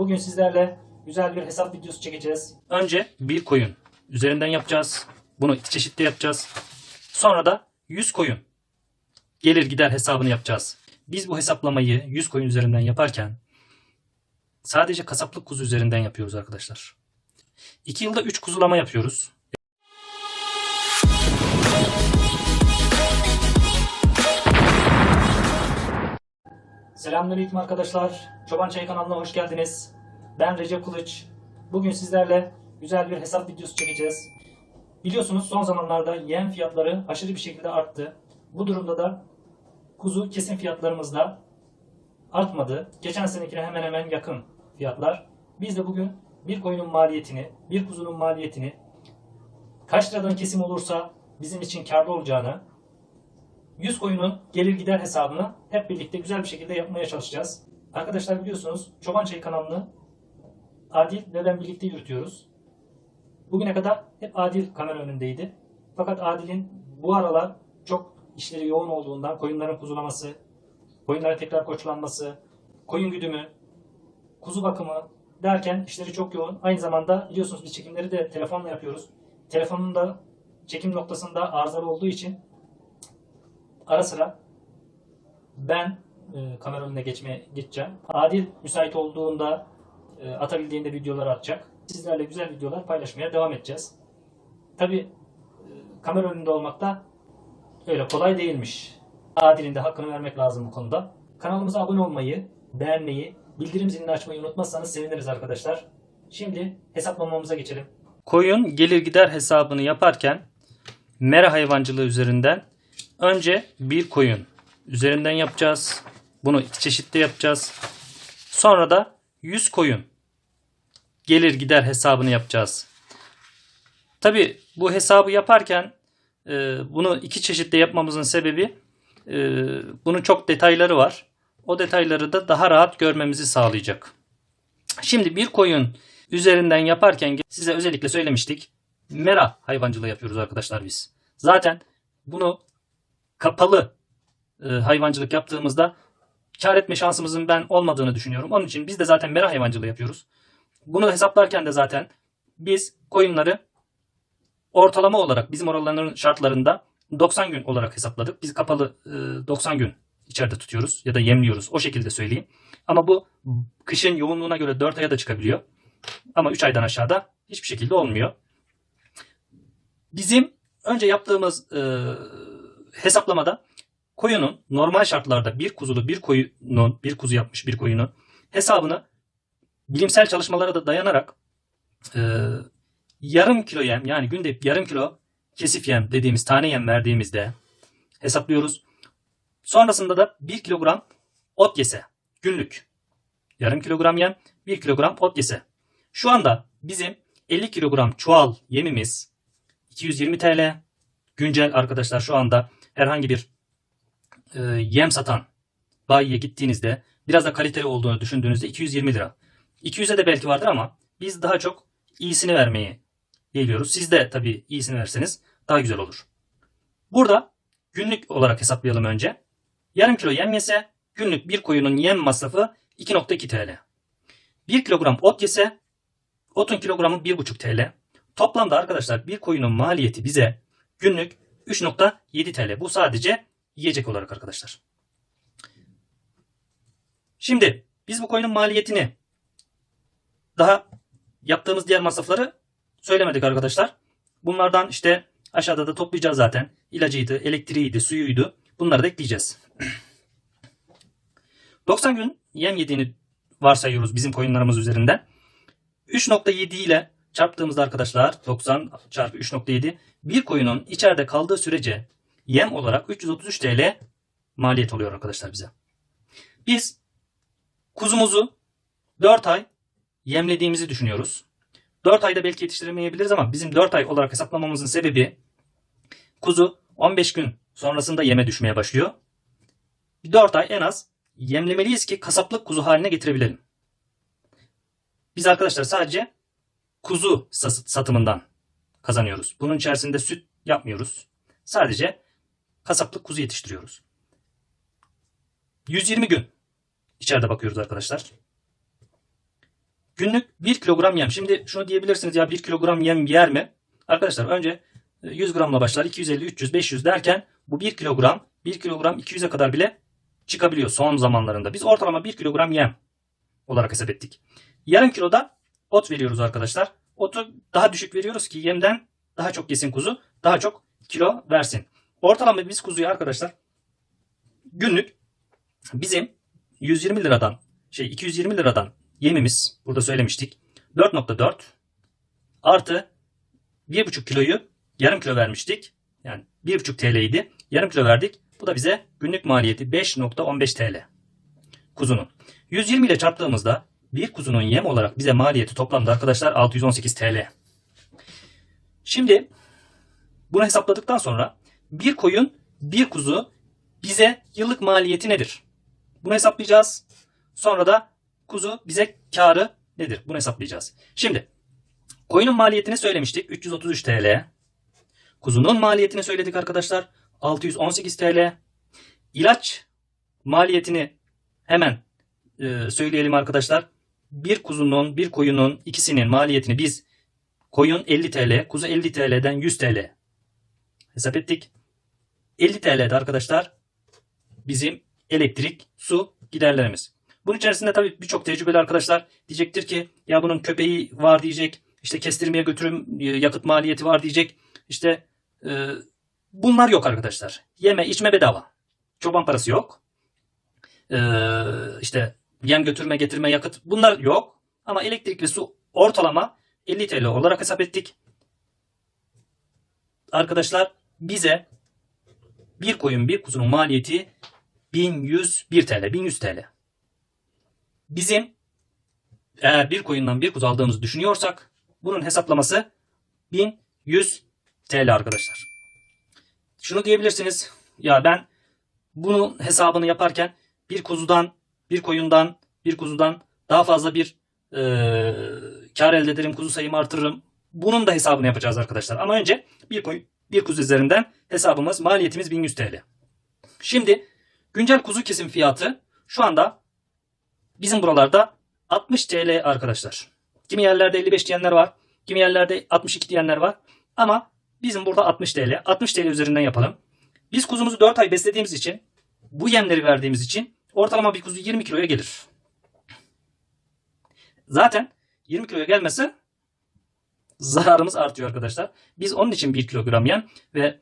Bugün sizlerle güzel bir hesap videosu çekeceğiz. Önce bir koyun üzerinden yapacağız. Bunu iki çeşitli yapacağız. Sonra da 100 koyun gelir gider hesabını yapacağız. Biz bu hesaplamayı 100 koyun üzerinden yaparken sadece kasaplık kuzu üzerinden yapıyoruz arkadaşlar. 2 yılda 3 kuzulama yapıyoruz. Selamünaleyküm arkadaşlar. Çoban Çayı kanalına hoş geldiniz. Ben Recep Kılıç. Bugün sizlerle güzel bir hesap videosu çekeceğiz. Biliyorsunuz son zamanlarda yem fiyatları aşırı bir şekilde arttı. Bu durumda da kuzu kesim fiyatlarımız da artmadı. Geçen senekine hemen hemen yakın fiyatlar. Biz de bugün bir koyunun maliyetini, bir kuzunun maliyetini kaç liradan kesim olursa bizim için karlı olacağını 100 koyunun gelir gider hesabını hep birlikte güzel bir şekilde yapmaya çalışacağız. Arkadaşlar biliyorsunuz Çoban Çayı kanalını Adil ve ben birlikte yürütüyoruz. Bugüne kadar hep Adil kamera önündeydi. Fakat Adil'in bu aralar çok işleri yoğun olduğundan koyunların kuzulaması, koyunların tekrar koçlanması, koyun güdümü, kuzu bakımı derken işleri çok yoğun. Aynı zamanda biliyorsunuz biz çekimleri de telefonla yapıyoruz. Telefonun da çekim noktasında arızalı olduğu için ara sıra ben e, kamera önüne geçmeye geçeceğim. Adil müsait olduğunda e, atabildiğinde videolar atacak. Sizlerle güzel videolar paylaşmaya devam edeceğiz. Tabi e, kamera önünde olmak da öyle kolay değilmiş. Adil'in de hakkını vermek lazım bu konuda. Kanalımıza abone olmayı, beğenmeyi, bildirim zilini açmayı unutmazsanız seviniriz arkadaşlar. Şimdi hesaplamamıza geçelim. Koyun gelir gider hesabını yaparken mera hayvancılığı üzerinden önce bir koyun üzerinden yapacağız. Bunu iki çeşitli yapacağız. Sonra da 100 koyun gelir gider hesabını yapacağız. Tabi bu hesabı yaparken e, bunu iki çeşitli yapmamızın sebebi e, bunun çok detayları var. O detayları da daha rahat görmemizi sağlayacak. Şimdi bir koyun üzerinden yaparken size özellikle söylemiştik. Mera hayvancılığı yapıyoruz arkadaşlar biz. Zaten bunu kapalı e, hayvancılık yaptığımızda kar etme şansımızın ben olmadığını düşünüyorum. Onun için biz de zaten mera hayvancılığı yapıyoruz. Bunu hesaplarken de zaten biz koyunları ortalama olarak bizim oraların şartlarında 90 gün olarak hesapladık. Biz kapalı e, 90 gün içeride tutuyoruz ya da yemliyoruz. O şekilde söyleyeyim. Ama bu kışın yoğunluğuna göre 4 aya da çıkabiliyor. Ama 3 aydan aşağıda hiçbir şekilde olmuyor. Bizim önce yaptığımız e, hesaplamada koyunun normal şartlarda bir kuzulu bir koyunun bir kuzu yapmış bir koyunun hesabını bilimsel çalışmalara da dayanarak e, yarım kilo yem yani günde yarım kilo kesif yem dediğimiz tane yem verdiğimizde hesaplıyoruz. Sonrasında da 1 kilogram ot yese günlük yarım kilogram yem 1 kilogram ot yese. Şu anda bizim 50 kilogram çuval yemimiz 220 TL. Güncel arkadaşlar şu anda herhangi bir e, yem satan bayiye gittiğinizde biraz da kaliteli olduğunu düşündüğünüzde 220 lira. 200'e de belki vardır ama biz daha çok iyisini vermeyi geliyoruz. Siz de tabii iyisini verseniz daha güzel olur. Burada günlük olarak hesaplayalım önce. Yarım kilo yem yese günlük bir koyunun yem masrafı 2.2 TL. 1 kilogram ot yese otun kilogramı 1.5 TL. Toplamda arkadaşlar bir koyunun maliyeti bize günlük 3.7 TL. Bu sadece yiyecek olarak arkadaşlar. Şimdi biz bu koyunun maliyetini daha yaptığımız diğer masrafları söylemedik arkadaşlar. Bunlardan işte aşağıda da toplayacağız zaten. İlacıydı, elektriğiydi, suyuydu. Bunları da ekleyeceğiz. 90 gün yem yediğini varsayıyoruz bizim koyunlarımız üzerinden. 3.7 ile çarptığımızda arkadaşlar 90 çarpı 3.7 bir koyunun içeride kaldığı sürece yem olarak 333 TL maliyet oluyor arkadaşlar bize. Biz kuzumuzu 4 ay yemlediğimizi düşünüyoruz. 4 ayda belki yetiştiremeyebiliriz ama bizim 4 ay olarak hesaplamamızın sebebi kuzu 15 gün sonrasında yeme düşmeye başlıyor. 4 ay en az yemlemeliyiz ki kasaplık kuzu haline getirebilelim. Biz arkadaşlar sadece kuzu satımından kazanıyoruz. Bunun içerisinde süt yapmıyoruz. Sadece kasaplık kuzu yetiştiriyoruz. 120 gün içeride bakıyoruz arkadaşlar. Günlük 1 kilogram yem. Şimdi şunu diyebilirsiniz ya 1 kilogram yem yer mi? Arkadaşlar önce e, 100 gramla başlar 250, 300, 500 derken bu 1 kilogram 1 kilogram 200'e kadar bile çıkabiliyor son zamanlarında. Biz ortalama 1 kilogram yem olarak hesap ettik. Yarım kiloda ot veriyoruz arkadaşlar. Otu daha düşük veriyoruz ki yemden daha çok yesin kuzu. Daha çok kilo versin. Ortalama biz kuzuyu arkadaşlar günlük bizim 120 liradan şey 220 liradan yemimiz burada söylemiştik. 4.4 artı 1,5 kiloyu yarım kilo vermiştik. Yani 1,5 TL idi. Yarım kilo verdik. Bu da bize günlük maliyeti 5.15 TL. Kuzunun. 120 ile çarptığımızda bir kuzunun yem olarak bize maliyeti toplamda arkadaşlar 618 TL. Şimdi bunu hesapladıktan sonra bir koyun bir kuzu bize yıllık maliyeti nedir? Bunu hesaplayacağız. Sonra da kuzu bize karı nedir? Bunu hesaplayacağız. Şimdi koyunun maliyetini söylemiştik. 333 TL. Kuzunun maliyetini söyledik arkadaşlar. 618 TL. İlaç maliyetini hemen e, söyleyelim arkadaşlar. Bir kuzunun, bir koyunun ikisinin maliyetini biz koyun 50 TL, kuzu 50 TL'den 100 TL hesap ettik. 50 TL'de arkadaşlar bizim elektrik, su giderlerimiz. Bunun içerisinde tabii birçok tecrübeli arkadaşlar diyecektir ki ya bunun köpeği var diyecek. işte kestirmeye götürüm e, yakıt maliyeti var diyecek. İşte e, bunlar yok arkadaşlar. Yeme içme bedava. Çoban parası yok. E, işte yem götürme getirme yakıt bunlar yok. Ama elektrik ve su ortalama 50 TL olarak hesap ettik. Arkadaşlar bize bir koyun bir kuzunun maliyeti 1101 TL, 1100 TL. Bizim eğer bir koyundan bir kuzu aldığımızı düşünüyorsak bunun hesaplaması 1100 TL arkadaşlar. Şunu diyebilirsiniz. Ya ben bunun hesabını yaparken bir kuzudan, bir koyundan, bir kuzudan daha fazla bir e, kar elde ederim, kuzu sayımı artırırım. Bunun da hesabını yapacağız arkadaşlar. Ama önce bir koyun, bir kuzu üzerinden hesabımız, maliyetimiz 1100 TL. Şimdi güncel kuzu kesim fiyatı şu anda bizim buralarda 60 TL arkadaşlar. Kimi yerlerde 55 diyenler var. Kimi yerlerde 62 diyenler var. Ama bizim burada 60 TL. 60 TL üzerinden yapalım. Biz kuzumuzu 4 ay beslediğimiz için bu yemleri verdiğimiz için ortalama bir kuzu 20 kiloya gelir. Zaten 20 kiloya gelmesi zararımız artıyor arkadaşlar. Biz onun için 1 kilogram yem ve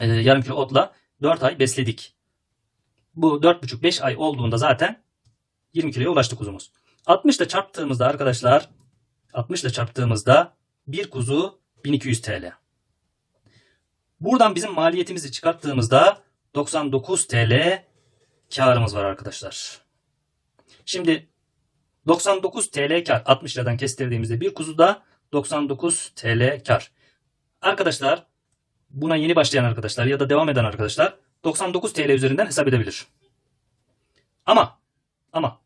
e, yarım kilo otla 4 ay besledik. Bu 4,5-5 ay olduğunda zaten 20 kiloya ulaştı kuzumuz. 60 ile çarptığımızda arkadaşlar 60 ile çarptığımızda bir kuzu 1200 TL. Buradan bizim maliyetimizi çıkarttığımızda 99 TL karımız var arkadaşlar. Şimdi 99 TL kar 60 liradan kestirdiğimizde bir kuzuda 99 TL kar. Arkadaşlar buna yeni başlayan arkadaşlar ya da devam eden arkadaşlar 99 TL üzerinden hesap edebilir. Ama ama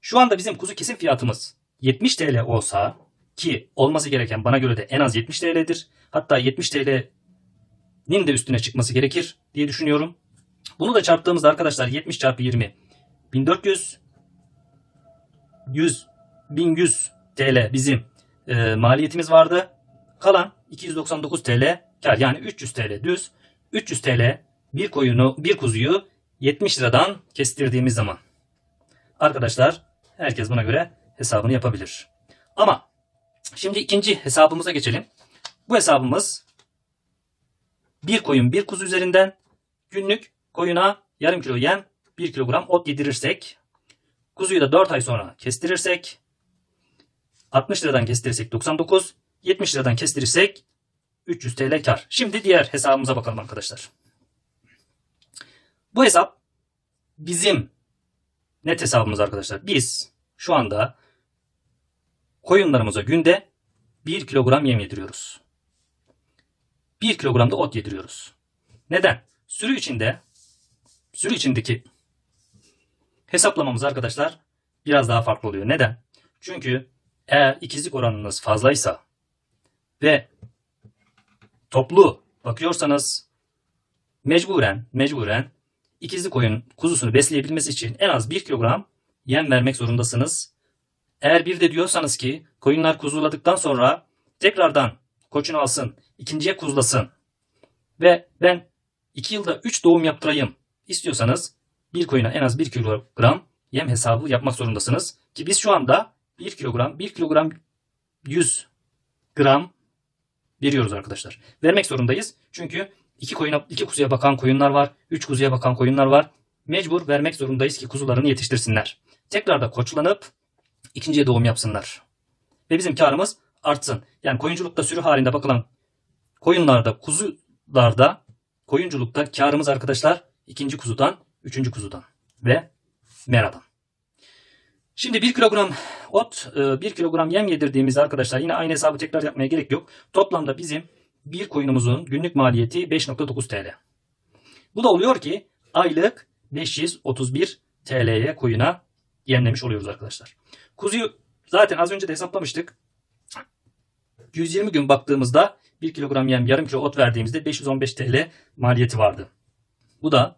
şu anda bizim kuzu kesim fiyatımız 70 TL olsa ki olması gereken bana göre de en az 70 TL'dir. Hatta 70 TL'nin de üstüne çıkması gerekir diye düşünüyorum. Bunu da çarptığımızda arkadaşlar 70 çarpı 20 1400 100 1100 TL bizim e, maliyetimiz vardı. Kalan 299 TL kar yani 300 TL düz. 300 TL bir koyunu bir kuzuyu 70 liradan kestirdiğimiz zaman. Arkadaşlar herkes buna göre hesabını yapabilir. Ama şimdi ikinci hesabımıza geçelim. Bu hesabımız bir koyun bir kuzu üzerinden günlük koyuna yarım kilo yem 1 kilogram ot yedirirsek kuzuyu da 4 ay sonra kestirirsek 60 liradan kestirirsek 99 70 liradan kestirirsek 300 TL kar. Şimdi diğer hesabımıza bakalım arkadaşlar. Bu hesap bizim net hesabımız arkadaşlar. Biz şu anda koyunlarımıza günde 1 kilogram yem yediriyoruz. 1 kilogram da ot yediriyoruz. Neden? Sürü içinde sürü içindeki hesaplamamız arkadaşlar biraz daha farklı oluyor. Neden? Çünkü eğer ikizlik oranınız fazlaysa ve toplu bakıyorsanız mecburen mecburen ikizlik koyun kuzusunu besleyebilmesi için en az 1 kilogram yem vermek zorundasınız. Eğer bir de diyorsanız ki koyunlar kuzuladıktan sonra tekrardan koçunu alsın, ikinciye kuzlasın ve ben 2 yılda 3 doğum yaptırayım istiyorsanız bir koyuna en az 1 kilogram yem hesabı yapmak zorundasınız. Ki biz şu anda 1 kilogram, 1 kilogram 100 gram veriyoruz arkadaşlar. Vermek zorundayız. Çünkü iki koyuna, iki kuzuya bakan koyunlar var. Üç kuzuya bakan koyunlar var. Mecbur vermek zorundayız ki kuzularını yetiştirsinler. Tekrar da koçlanıp ikinciye doğum yapsınlar. Ve bizim karımız artsın. Yani koyunculukta sürü halinde bakılan koyunlarda, kuzularda, koyunculukta karımız arkadaşlar ikinci kuzudan, üçüncü kuzudan ve meradan. Şimdi 1 kilogram ot, 1 kilogram yem yedirdiğimizde arkadaşlar yine aynı hesabı tekrar yapmaya gerek yok. Toplamda bizim bir koyunumuzun günlük maliyeti 5.9 TL. Bu da oluyor ki aylık 531 TL'ye koyuna yemlemiş oluyoruz arkadaşlar. Kuzuyu zaten az önce de hesaplamıştık. 120 gün baktığımızda 1 kilogram yem yarım kilo ot verdiğimizde 515 TL maliyeti vardı. Bu da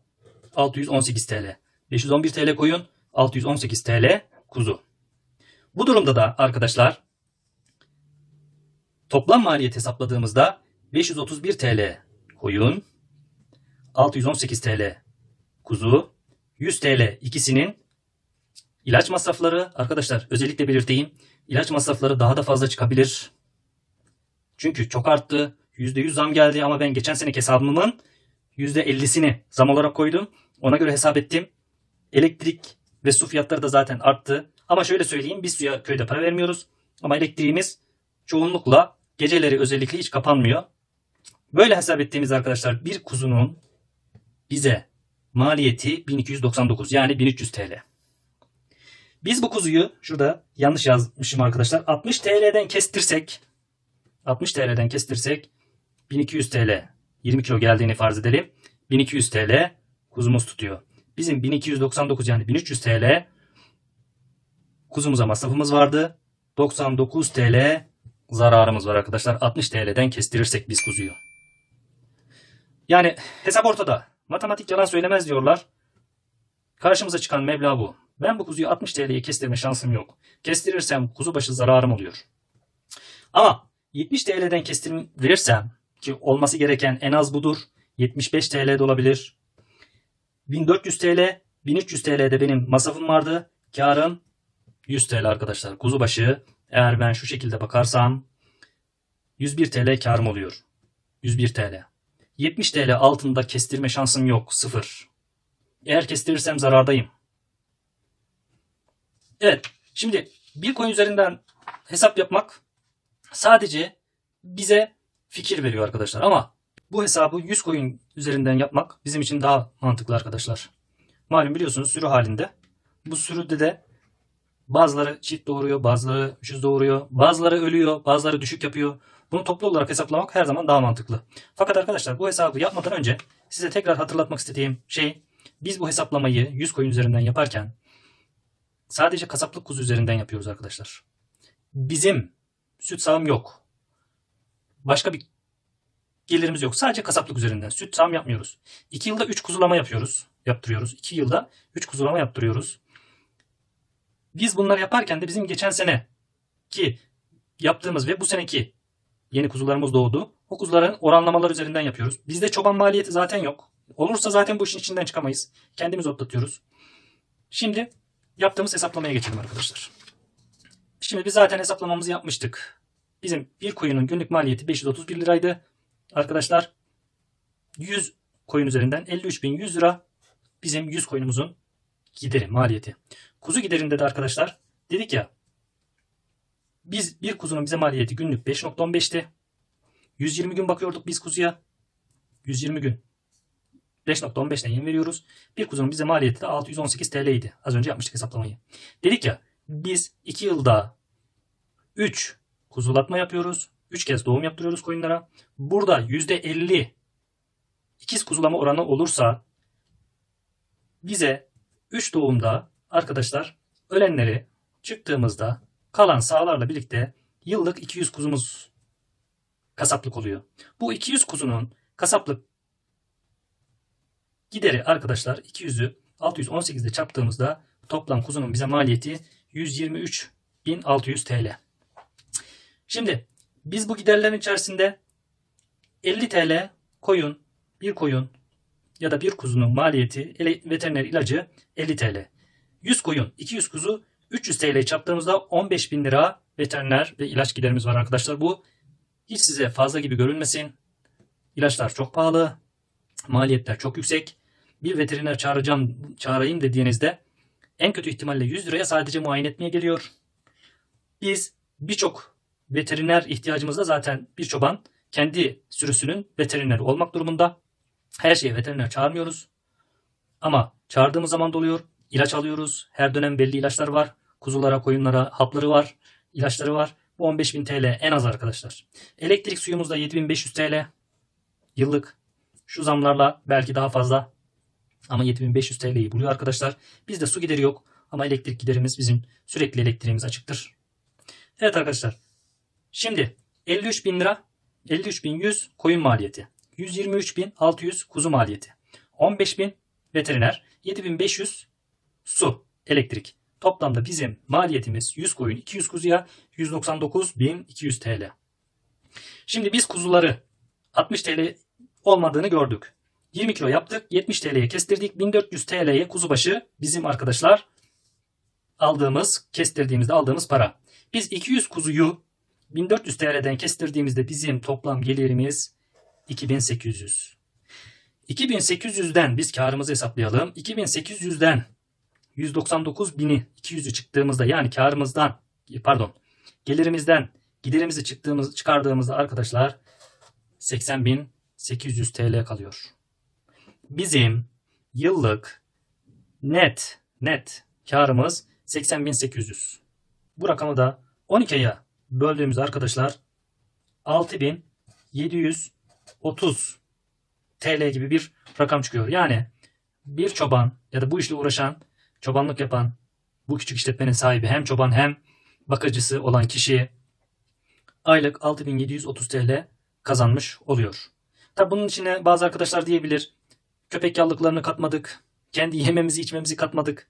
618 TL. 511 TL koyun, 618 TL kuzu. Bu durumda da arkadaşlar toplam maliyet hesapladığımızda 531 TL koyun, 618 TL kuzu, 100 TL ikisinin ilaç masrafları arkadaşlar özellikle belirteyim. ilaç masrafları daha da fazla çıkabilir. Çünkü çok arttı. %100 zam geldi ama ben geçen seneki hesabımın %50'sini zam olarak koydum. Ona göre hesap ettim. Elektrik ve su fiyatları da zaten arttı. Ama şöyle söyleyeyim biz suya köyde para vermiyoruz. Ama elektriğimiz çoğunlukla geceleri özellikle hiç kapanmıyor. Böyle hesap ettiğimiz arkadaşlar bir kuzunun bize maliyeti 1299 yani 1300 TL. Biz bu kuzuyu şurada yanlış yazmışım arkadaşlar 60 TL'den kestirsek 60 TL'den kestirsek 1200 TL 20 kilo geldiğini farz edelim. 1200 TL kuzumuz tutuyor. Bizim 1299 yani 1300 TL kuzumuza masrafımız vardı. 99 TL zararımız var arkadaşlar. 60 TL'den kestirirsek biz kuzuyu. Yani hesap ortada. Matematik yalan söylemez diyorlar. Karşımıza çıkan meblağ bu. Ben bu kuzuyu 60 TL'ye kestirme şansım yok. Kestirirsem kuzu başı zararım oluyor. Ama 70 TL'den kestirirsem ki olması gereken en az budur. 75 TL de olabilir. 1400 TL, 1300 TL'de benim masrafım vardı. Karım 100 TL arkadaşlar. Kuzu başı eğer ben şu şekilde bakarsam 101 TL karım oluyor. 101 TL. 70 TL altında kestirme şansım yok. Sıfır. Eğer kestirirsem zarardayım. Evet. Şimdi bir coin üzerinden hesap yapmak sadece bize fikir veriyor arkadaşlar. Ama bu hesabı 100 coin üzerinden yapmak bizim için daha mantıklı arkadaşlar. Malum biliyorsunuz sürü halinde. Bu sürüde de bazıları çift doğuruyor, bazıları üçüz doğuruyor, bazıları ölüyor, bazıları düşük yapıyor. Bunu toplu olarak hesaplamak her zaman daha mantıklı. Fakat arkadaşlar bu hesabı yapmadan önce size tekrar hatırlatmak istediğim şey biz bu hesaplamayı 100 koyun üzerinden yaparken sadece kasaplık kuzu üzerinden yapıyoruz arkadaşlar. Bizim süt sağım yok. Başka bir gelirimiz yok. Sadece kasaplık üzerinden. Süt sağım yapmıyoruz. 2 yılda 3 kuzulama yapıyoruz. Yaptırıyoruz. 2 yılda 3 kuzulama yaptırıyoruz. Biz bunları yaparken de bizim geçen sene ki yaptığımız ve bu seneki yeni kuzularımız doğdu. O kuzuların oranlamalar üzerinden yapıyoruz. Bizde çoban maliyeti zaten yok. Olursa zaten bu işin içinden çıkamayız. Kendimiz otlatıyoruz. Şimdi yaptığımız hesaplamaya geçelim arkadaşlar. Şimdi biz zaten hesaplamamızı yapmıştık. Bizim bir koyunun günlük maliyeti 531 liraydı. Arkadaşlar 100 koyun üzerinden 53.100 lira bizim 100 koyunumuzun gideri maliyeti. Kuzu giderinde de arkadaşlar dedik ya biz bir kuzunun bize maliyeti günlük 5.15'ti. 120 gün bakıyorduk biz kuzuya. 120 gün. 5.15'ten yem veriyoruz. Bir kuzunun bize maliyeti de 618 TL idi. Az önce yapmıştık hesaplamayı. Dedik ya biz 2 yılda 3 kuzulatma yapıyoruz. 3 kez doğum yaptırıyoruz koyunlara. Burada %50 ikiz kuzulama oranı olursa bize 3 doğumda arkadaşlar ölenleri çıktığımızda kalan sağlarla birlikte yıllık 200 kuzumuz kasaplık oluyor. Bu 200 kuzunun kasaplık gideri arkadaşlar 200'ü 618'de çarptığımızda toplam kuzunun bize maliyeti 123 1600 TL. Şimdi biz bu giderlerin içerisinde 50 TL koyun, bir koyun ya da bir kuzunun maliyeti veteriner ilacı 50 TL. 100 koyun, 200 kuzu 300 TL çarptığımızda 15 bin lira veteriner ve ilaç giderimiz var arkadaşlar. Bu hiç size fazla gibi görünmesin. İlaçlar çok pahalı. Maliyetler çok yüksek. Bir veteriner çağıracağım, çağırayım dediğinizde en kötü ihtimalle 100 liraya sadece muayene etmeye geliyor. Biz birçok veteriner ihtiyacımızda zaten bir çoban kendi sürüsünün veterineri olmak durumunda. Her şeye veteriner çağırmıyoruz. Ama çağırdığımız zaman doluyor. İlaç alıyoruz. Her dönem belli ilaçlar var. Kuzulara, koyunlara hapları var. ilaçları var. Bu 15.000 TL en az arkadaşlar. Elektrik suyumuz da 7500 TL. Yıllık. Şu zamlarla belki daha fazla. Ama 7500 TL'yi buluyor arkadaşlar. Bizde su gideri yok. Ama elektrik giderimiz bizim sürekli elektriğimiz açıktır. Evet arkadaşlar. Şimdi 53 bin lira 53.100 koyun maliyeti. 123.600 kuzu maliyeti. 15.000 veteriner. 7.500 su, elektrik. Toplamda bizim maliyetimiz 100 koyun 200 kuzuya 199.200 TL. Şimdi biz kuzuları 60 TL olmadığını gördük. 20 kilo yaptık. 70 TL'ye kestirdik. 1400 TL'ye kuzu başı bizim arkadaşlar aldığımız, kestirdiğimizde aldığımız para. Biz 200 kuzuyu 1400 TL'den kestirdiğimizde bizim toplam gelirimiz 2800. 2800'den biz karımızı hesaplayalım. 2800'den 199.000'i 200'ü çıktığımızda yani karımızdan pardon gelirimizden giderimizi çıktığımız çıkardığımızda arkadaşlar 80.800 TL kalıyor. Bizim yıllık net net karımız 80.800. Bu rakamı da 12'ye böldüğümüz arkadaşlar 6730 TL gibi bir rakam çıkıyor. Yani bir çoban ya da bu işle uğraşan, çobanlık yapan, bu küçük işletmenin sahibi hem çoban hem bakıcısı olan kişi aylık 6730 TL kazanmış oluyor. Tabi bunun içine bazı arkadaşlar diyebilir köpek yallıklarını katmadık, kendi yememizi içmemizi katmadık.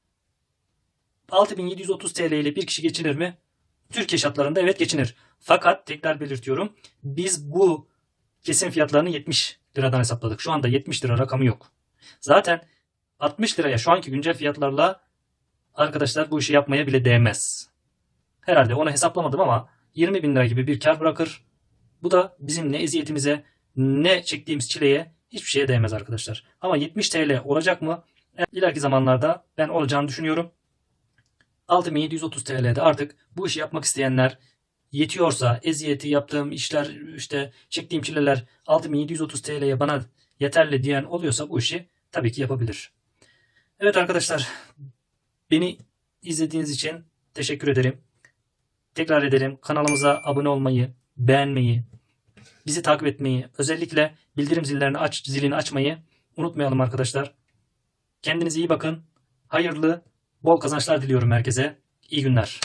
6730 TL ile bir kişi geçinir mi? Türkiye şartlarında evet geçinir. Fakat tekrar belirtiyorum. Biz bu kesim fiyatlarını 70 liradan hesapladık. Şu anda 70 lira rakamı yok. Zaten 60 liraya şu anki güncel fiyatlarla arkadaşlar bu işi yapmaya bile değmez. Herhalde onu hesaplamadım ama 20 bin lira gibi bir kar bırakır. Bu da bizim ne eziyetimize ne çektiğimiz çileye hiçbir şeye değmez arkadaşlar. Ama 70 TL olacak mı? İleriki zamanlarda ben olacağını düşünüyorum. 6730 TL'de artık bu işi yapmak isteyenler yetiyorsa eziyeti yaptığım işler işte çektiğim çileler 6730 TL'ye bana yeterli diyen oluyorsa bu işi tabii ki yapabilir. Evet arkadaşlar beni izlediğiniz için teşekkür ederim. Tekrar ederim kanalımıza abone olmayı, beğenmeyi, bizi takip etmeyi, özellikle bildirim zillerini aç, zilini açmayı unutmayalım arkadaşlar. Kendinize iyi bakın. Hayırlı, bol kazançlar diliyorum herkese. İyi günler.